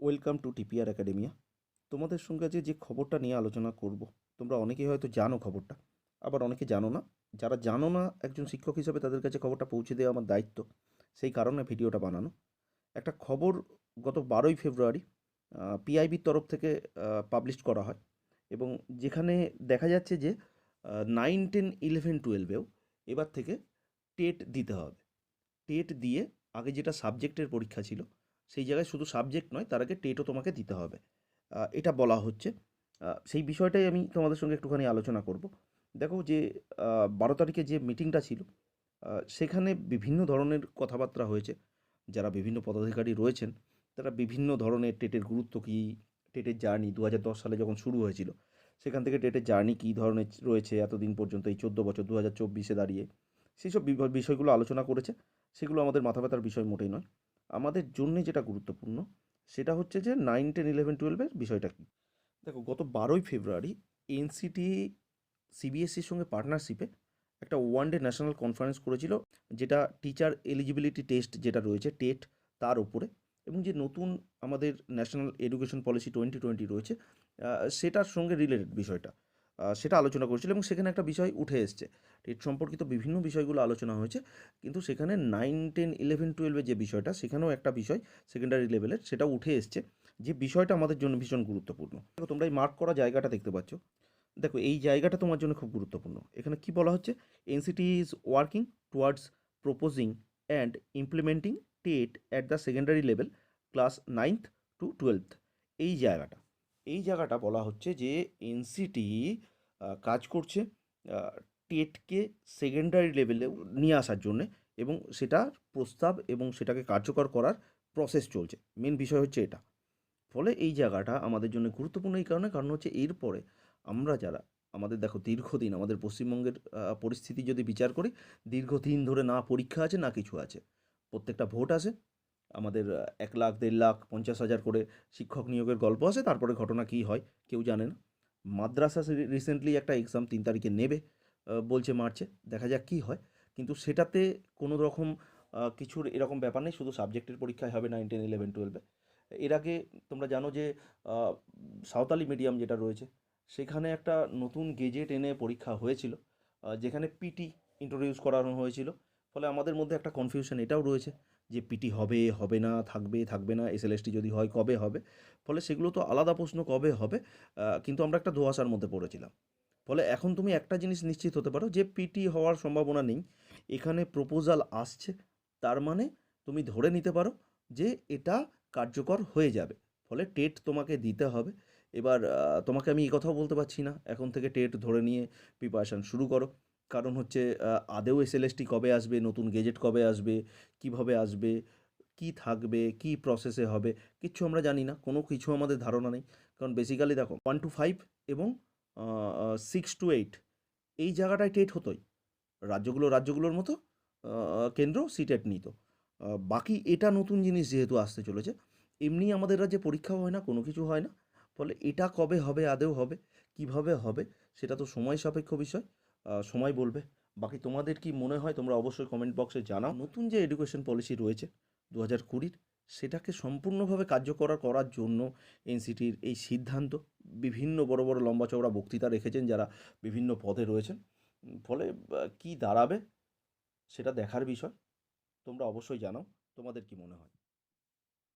Welcome to TPR academia. তোমাদের সঙ্গে আজকে যে খবরটা নিয়ে আলোচনা করব, তোমরা অনেকেই হয়তো জানো খবরটা, আবার অনেকে জানো না। যারা জানো না, একজন শিক্ষক হিসেবে তাদের কাছে খবরটা পৌঁছে দেওয়া আমার দায়িত্ব, সেই কারণে ভিডিওটা বানানো। একটা খবর গত বারোই ফেব্রুয়ারি পিআইবির তরফ থেকে পাবলিশ করা হয় এবং যেখানে দেখা যাচ্ছে যে নাইন টেন ইলেভেন টুয়েলভেও এবার থেকে টেট দিতে হবে। টেট দিয়ে আগে যেটা সাবজেক্টের পরীক্ষা ছিল সেই জায়গায় শুধু সাবজেক্ট নয়, তার আগে টেটও তোমাকে দিতে হবে। এটা বলা হচ্ছে। সেই বিষয়টাই আমি তোমাদের সঙ্গে একটুখানি আলোচনা করব। দেখো যে বারো তারিখে যে মিটিংটা ছিল সেখানে বিভিন্ন ধরনের কথাবার্তা হয়েছে। যারা বিভিন্ন পদাধিকারী রয়েছেন, তারা বিভিন্ন ধরনের টেটের গুরুত্ব কী টেটের জার্নি দু হাজার দশ সালে যখন শুরু হয়েছিল, সেখান থেকে টেটের জার্নি কী ধরনের রয়েছে, এতদিন পর্যন্ত এই চোদ্দ বছর দু হাজার চব্বিশে দাঁড়িয়ে, সেসব বিভ- বিষয়গুলো আলোচনা করেছে। সেগুলো আমাদের মাথা ব্যথার বিষয় মোটেই নয়। আমাদের জন্যে যেটা গুরুত্বপূর্ণ, সেটা হচ্ছে যে নাইন টেন ইলেভেন টুয়েলভের বিষয়টা কী? দেখো, গত বারোই ফেব্রুয়ারি এনসিটি সিবিএসসির সঙ্গে পার্টনারশিপে একটা ওয়ান ডে ন্যাশনাল কনফারেন্স করেছিল, যেটা টিচার এলিজিবিলিটি টেস্ট যেটা রয়েছে টেট তার উপরে এবং যে নতুন আমাদের national education policy twenty twenty রয়েছে সেটার সঙ্গে রিলেটেড বিষয়টা সেটা আলোচনা করেছিল এবং সেখানে একটা বিষয় উঠে এসছে। টেট সম্পর্কিত বিভিন্ন বিষয়গুলো আলোচনা হয়েছে। কিন্তু সেখানে নাইন টেন ইলেভেন টুয়েলভের যে বিষয়টা, সেখানেও একটা বিষয় সেকেন্ডারি লেভেলের সেটা উঠে এসছে যে বিষয়টা আমাদের জন্য ভীষণ গুরুত্বপূর্ণ। দেখো, তোমরা এই মার্ক করা জায়গাটা দেখতে পাচ্ছ। দেখো, এই জায়গাটা তোমার জন্য খুব গুরুত্বপূর্ণ। এখানে কি বলা হচ্ছে? NCT is working towards proposing and implementing TET at the secondary level class ninth to twelve এই জায়গাটা এই জায়গাটা বলা হচ্ছে যে এনসিটি কাজ করছে টেটকে সেকেন্ডারি লেভেলে নিয়ে আসার জন্যে এবং সেটার প্রস্তাব এবং সেটাকে কার্যকর করার প্রসেস চলছে। মেন বিষয় হচ্ছে এটা। ফলে এই জায়গাটা আমাদের জন্য গুরুত্বপূর্ণ এই কারণে, কারণ হচ্ছে এরপরে আমরা যারা, আমাদের দেখো দীর্ঘদিন আমাদের পশ্চিমবঙ্গের পরিস্থিতি যদি বিচার করি, দীর্ঘদিন ধরে না পরীক্ষা আছে, না কিছু আছে। প্রত্যেকটা ভোট আসে, আমাদের এক লাখ, দেড় লাখ, পঞ্চাশ হাজার করে শিক্ষক নিয়োগের গল্প আসে, তারপরে ঘটনা কী হয়, কেউ জানে না। মাদ্রাসা রিসেন্টলি একটা এক্সাম তিন তারিখে নেবে বলছে মার্চে দেখা যাক কী হয়। কিন্তু সেটাতে কোনো রকম কিছুর এরকম ব্যাপার নেই, শুধু সাবজেক্টের পরীক্ষায় হবে নাইন টেন ইলেভেন টুয়েলভে এর আগে তোমরা জানো যে সাঁওতালি মিডিয়াম যেটা রয়েছে, সেখানে একটা নতুন গেজেট এনে পরীক্ষা হয়েছিল যেখানে পিটি ইন্ট্রোডিউস করানো হয়েছিল। ফলে আমাদের মধ্যে একটা কনফিউশন এটাও রয়েছে যে পিটি হবে হবে না, থাকবে থাকবে না এসএলএসটি যদি হয় কবে হবে? ফলে সেগুলো তো আলাদা প্রশ্ন কবে হবে? কিন্তু আমরা একটা ধোঁয়াশার মধ্যে পড়েছিলাম। ফলে এখন তুমি একটা জিনিস নিশ্চিত হতে পারো যে পিটি হওয়ার সম্ভাবনা নেই। এখানে প্রপোজাল আসছে, তার মানে তুমি ধরে নিতে পারো যে এটা কার্যকর হয়ে যাবে। ফলে টেট তোমাকে দিতে হবে। এবার তোমাকে আমি এই কথাও বলতে পারছি না। এখন থেকে টেট ধরে নিয়ে প্রিপারেশান শুরু করো। কারণ হচ্ছে আদেও এসএলএসটি কবে আসবে, নতুন গেজেট কবে আসবে, কীভাবে আসবে, কি থাকবে, কি প্রসেসে হবে, কিচ্ছু আমরা জানি না। কোনো কিছু আমাদের ধারণা নেই। কারণ বেসিক্যালি দেখো ওয়ান টু ফাইভ এবং সিক্স টু এইট এই জায়গাটায় টেট হতোই। রাজ্যগুলো রাজ্যগুলোর মতো কেন্দ্র সিটেট নিত। বাকি এটা নতুন জিনিস যেহেতু আসতে চলেছে, এমনি আমাদের রাজ্যে পরীক্ষাও হয় না, কোনো কিছু হয় না। ফলে এটা কবে হবে, আদেও হবে, কীভাবে হবে, সেটা তো সময় সাপেক্ষ বিষয়। সময় বলবে। বাকি তোমাদের কি মনে হয়, তোমরা অবশ্যই কমেন্ট বক্সে জানাও। নতুন যে এডুকেশন পলিসি রয়েছে দু হাজার কুড়ির সেটাকে সম্পূর্ণভাবে কার্যকর করার জন্য এনসিটির এই সিদ্ধান্ত। বিভিন্ন বড় বড় লম্বা চওড়া বক্তৃতা রেখেছেন যারা বিভিন্ন পদে রয়েছেন। ফলে কি দাঁড়াবে সেটা দেখার বিষয়। তোমরা অবশ্যই জানাও। তোমাদের কি মনে হয়?